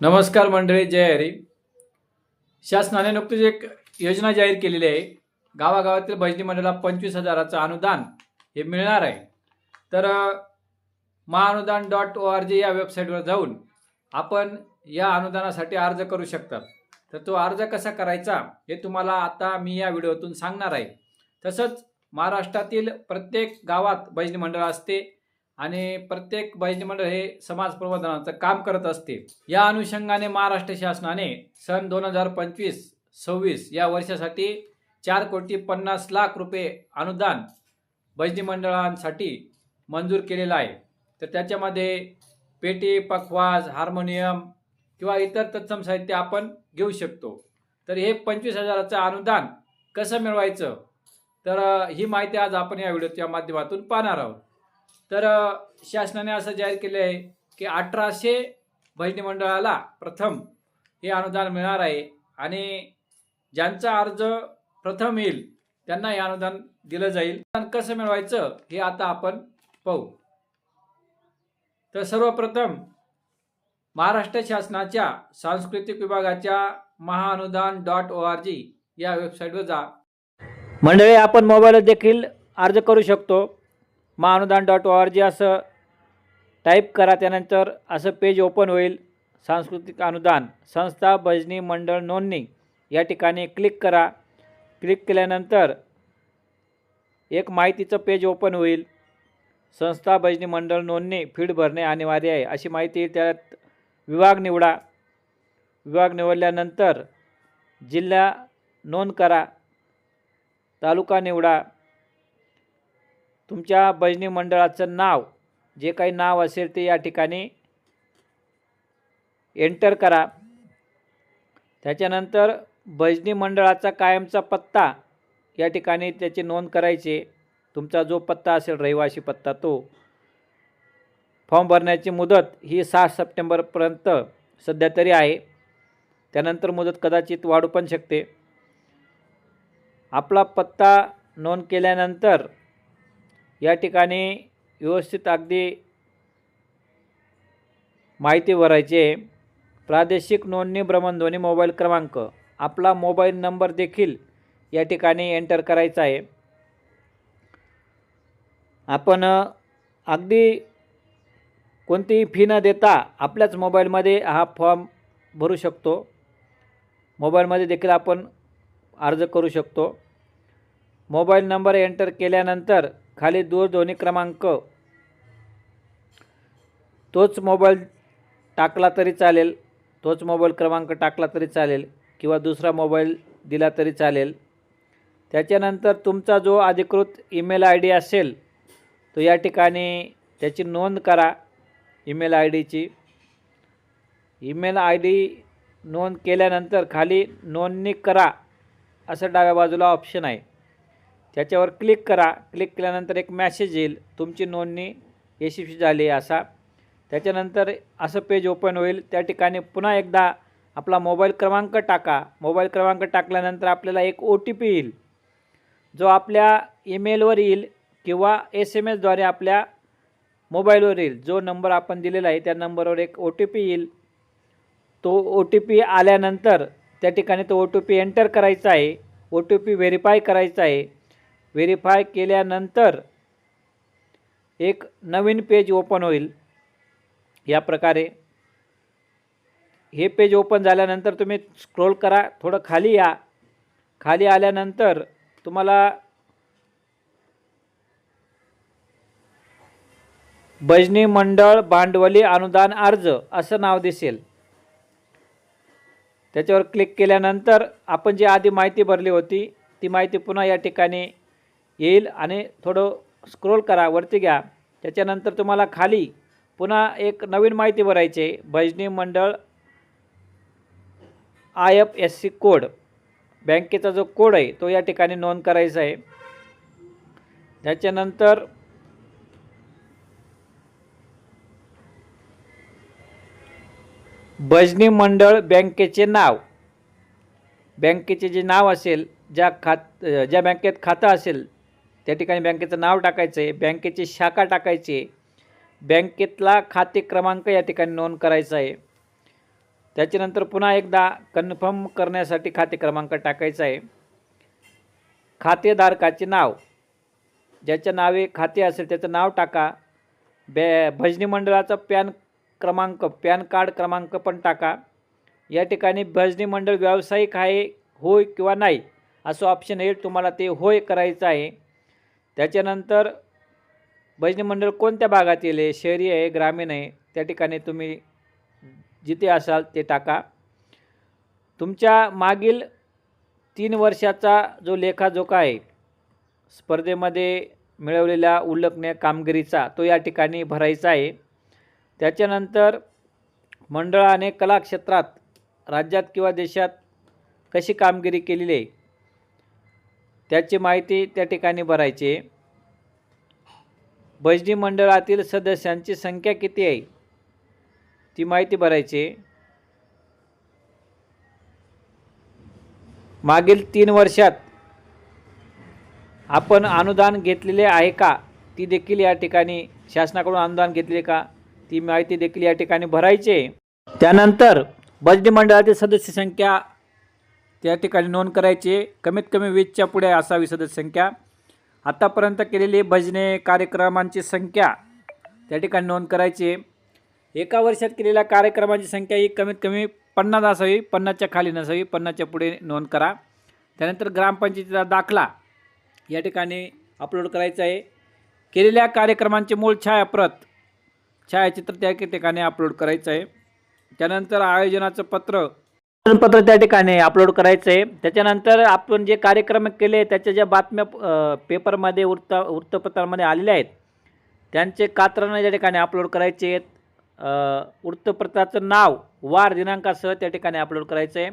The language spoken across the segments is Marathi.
नमस्कार मंडळी जय हरी. शासनाने नुकतीच एक योजना जाहीर केलेली आहे. गावागावातील भजनी मंडळाला पंचवीस हजाराचं अनुदान हे मिळणार आहे. तर महाअनुदान डॉट ओ आर जी या वेबसाईटवर जाऊन आपण या अनुदानासाठी अर्ज करू शकतात तर तो अर्ज कसा करायचा हे तुम्हाला आता मी या व्हिडिओतून सांगणार आहे. तसंच महाराष्ट्रातील प्रत्येक गावात भजनी मंडळ असते. आणि प्रत्येक भजनी मंडळ हे समाज प्रबोधनाचं काम करत असते. या अनुषंगाने महाराष्ट्र शासनाने सन दोन हजार पंचवीस सव्वीस या वर्षासाठी चार कोटी पन्नास लाख रुपये अनुदान भजनी मंडळांसाठी मंजूर केलेलं आहे. तर त्याच्यामध्ये पेटी पखवाज हार्मोनियम किंवा इतर तत्सम साहित्य आपण घेऊ शकतो. तर हे पंचवीस हजाराचं अनुदान कसं मिळवायचं? तर ही माहिती आज आपण या व्हिडिओच्या माध्यमातून पाहणार आहोत. तर शासनाने असं जाहीर केले आहे की अठराशे भजनी मंडळाला प्रथम हे अनुदान मिळणार आहे आणि ज्यांचा अर्ज प्रथम येईल त्यांना हे अनुदान दिलं जाईल. अनुदान कसं मिळवायचं हे आता आपण पाहू. तर सर्वप्रथम महाराष्ट्र शासनाच्या सांस्कृतिक विभागाच्या महाअनुदान डॉट ओ आर जी या वेबसाईटवर जा. मंडळी आपण मोबाईल देखील अर्ज करू शकतो. महाअनुदान डॉट ओ आर जी असं टाईप करा त्यानंतर असं पेज ओपन होईल. सांस्कृतिक अनुदान संस्था भजनी मंडळ नोंदणी या ठिकाणी क्लिक करा. क्लिक केल्यानंतर एक माहितीचं पेज ओपन होईल. संस्था भजनी मंडळ नोंदणी फीड भरणे अनिवार्य आहे अशी माहिती त्यात विभाग निवडा. विभाग निवडल्यानंतर जिल्हा नोंद करा. तालुका निवडा. तुमच्या भजनी मंडळाचं नाव जे काही नाव असेल ते या ठिकाणी एंटर करा. त्याच्यानंतर भजनी मंडळाचा कायमचा पत्ता या ठिकाणी त्याची नोंद करायची. तुमचा जो पत्ता असेल रहिवासी पत्ता तो. फॉर्म भरण्याची मुदत ही सहा सप्टेंबरपर्यंत सध्या तरी आहे. त्यानंतर मुदत कदाचित वाढू पण शकते. आपला पत्ता नोंद केल्यानंतर या ठिकाणी व्यवस्थित अगदी माहिती भरायची आहे. प्रादेशिक नोंदणी भ्रमणध्वनी मोबाईल क्रमांक आपला मोबाईल नंबर देखील या ठिकाणी एंटर करायचा आहे. आपण अगदी कोणतीही फी न देता आपल्याच मोबाईलमध्ये हा फॉर्म भरू शकतो. मोबाईलमध्ये देखील आपण अर्ज करू शकतो. मोबाईल नंबर एंटर केल्यानंतर खाली दूरध्वनी क्रमांक. तोच मोबाईल टाकला तरी चालेल तोच मोबाईल क्रमांक टाकला तरी चालेल किंवा दुसरा मोबाईल दिला तरी चालेल. त्याच्यानंतर तुमचा जो अधिकृत ईमेल आय डी असेल तो या ठिकाणी त्याची नोंद करा ईमेल आय डीची. ईमेल आय डी नोंद केल्यानंतर खाली नोंदणी करा असं डाव्या बाजूला ऑप्शन आहे. त्याच्यावर क्लिक करा. क्लिक केल्यानंतर एक मॅसेज येईल. तुमची नोंदणी यशस्वी झाली आहे असा. त्याच्यानंतर असं पेज ओपन होईल. त्या ठिकाणी पुन्हा एकदा आपला मोबाईल क्रमांक टाका. मोबाईल क्रमांक टाकल्यानंतर आपल्याला एक ओ टी पी येईल. जो आपल्या ईमेलवर येईल किंवा एस एम एसद्वारे आपल्या मोबाईलवर येईल. जो नंबर आपण दिलेला आहे त्या नंबरवर एक ओ टी पी येईल. तो ओ टी पी आल्यानंतर त्या ठिकाणी तो ओ टी पी एंटर करायचा आहे. ओ टी पी व्हेरीफाय करायचा आहे. व्हेरीफाय केल्यानंतर एक नवीन पेज ओपन होईल. या प्रकारे. हे पेज ओपन झाल्यानंतर तुम्ही स्क्रोल करा थोडं खाली या. खाली आल्यानंतर तुम्हाला भजनी मंडळ भांडवली अनुदान अर्ज असं नाव दिसेल. त्याच्यावर क्लिक केल्यानंतर आपण जी आधी माहिती भरली होती ती माहिती पुन्हा या ठिकाणी येईल आणि थोडं स्क्रोल करा वरती घ्या. त्याच्यानंतर तुम्हाला खाली पुन्हा एक नवीन माहिती भरायची आहे भजनी मंडळ I F S C code बँकेचा जो कोड आहे तो या ठिकाणी नोंद करायचा आहे. त्याच्यानंतर भजनी मंडळ बँकेचे नाव. बँकेचे जे नाव असेल ज्या खात ज्या बँकेत खातं असेल त्या ठिकाणी बँकेचं नाव टाकायचं आहे बँकेची शाखा टाकायची आहे. बँकेतला खाते क्रमांक या ठिकाणी नोंद करायचा आहे. त्याच्यानंतर पुन्हा एकदा कन्फर्म करण्यासाठी खाते क्रमांक टाकायचा आहे. खातेधारकाचे नाव. ज्याच्या नावे खाते असेल त्याचं नाव टाका. बॅ भजनी मंडळाचा पॅन क्रमांक पॅन कार्ड क्रमांक पण टाका. या ठिकाणी भजनी मंडळ व्यावसायिक आहे होय किंवा नाही असं ऑप्शन येईल तुम्हाला ते होय करायचं आहे. त्याच्यानंतर भजनी मंडळ कोणत्या भागात येईल आहे? शहरी आहे ग्रामीण आहे? त्या ठिकाणी तुम्ही जिथे असाल ते टाका. तुमच्या मागील तीन वर्षाचा जो लेखाजोखा आहे स्पर्धेमध्ये मिळवलेल्या उल्लेखनीय कामगिरीचा तो या ठिकाणी भरायचा आहे. त्याच्यानंतर मंडळाने कलाक्षेत्रात राज्यात किंवा देशात कशी कामगिरी केलेली आहे? त्याची माहिती त्या ठिकाणी भरायची भजनी मंडळातील सदस्यांची संख्या किती आहे? ती माहिती भरायची मागील तीन वर्षात आपण अनुदान घेतलेले आहे का? ती देखील या ठिकाणी शासनाकडून अनुदान घेतले का? ती माहिती देखील या ठिकाणी भरायची त्यानंतर भजनी मंडळातील सदस्य संख्या त्या ठिकाणी नोंद करायची आहे. कमीत कमी वीसच्या पुढे असावी सदस्य संख्या आत्तापर्यंत केलेली भजने कार्यक्रमांची संख्या त्या ठिकाणी नोंद करायची आहे. एका वर्षात केलेल्या कार्यक्रमांची संख्या ही कमीत कमी पन्नास असावी पन्नासच्या खाली नसावी पन्नासच्या पुढे नोंद करा त्यानंतर ग्रामपंचायतीचा दाखला या ठिकाणी अपलोड करायचं आहे केलेल्या कार्यक्रमांचे मूळ छायाप्रत छायाचित्र त्या ठिकाणी अपलोड करायचं आहे त्यानंतर आयोजनाचं पत्र पत्र त्या ठिकाणी अपलोड करायचं आहे त्याच्यानंतर आपण जे कार्यक्रम केले त्याच्या ज्या बातम्या पेपरमध्ये वृत्त वृत्तपत्रामध्ये आलेल्या आहेत त्यांचे कात्रणं त्या ठिकाणी अपलोड करायचे आहेत वृत्तपत्राचं नाव वार दिनांकासह त्या ठिकाणी अपलोड करायचं आहे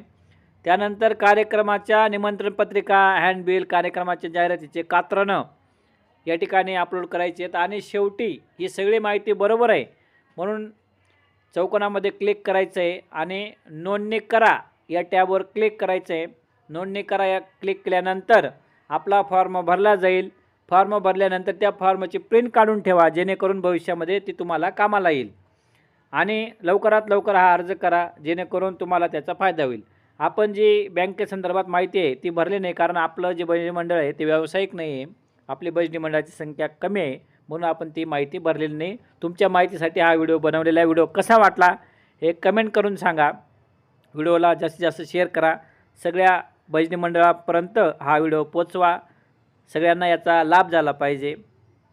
त्यानंतर कार्यक्रमाच्या निमंत्रण पत्रिका हँडबिल कार्यक्रमाच्या जाहिरातीचे कात्रणं या ठिकाणी अपलोड करायचे आहेत. आणि शेवटी ही सगळी माहिती बरोबर आहे. म्हणून चौकोनामध्ये क्लिक करायचं आहे आणि नोंदणी करा. या टॅबवर क्लिक करायचं आहे नोंदणी करा या क्लिक केल्यानंतर आपला फॉर्म भरला जाईल. फॉर्म भरल्यानंतर त्या फॉर्मची प्रिंट काढून ठेवा जेणेकरून भविष्यामध्ये ती तुम्हाला कामाला येईल. आणि लवकरात लवकर हा अर्ज करा जेणेकरून तुम्हाला त्याचा फायदा होईल. आपण जी बँकेसंदर्भात माहिती आहे ती भरली नाही कारण आपलं जे बजनी मंडळ आहे ते व्यावसायिक नाही आहे. आपली बजनी मंडळाची संख्या कमी आहे. म्हणून आपण ती माहिती भरलेली नाही. तुमच्या माहितीसाठी हा व्हिडिओ बनवलेला व्हिडिओ कसा वाटला हे कमेंट करून सांगा. व्हिडिओला जास्तीत जास्त शेअर करा. सगळ्या भजनी मंडळापर्यंत हा व्हिडिओ पोचवा सगळ्यांना याचा लाभ झाला पाहिजे.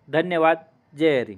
धन्यवाद. जय हरी.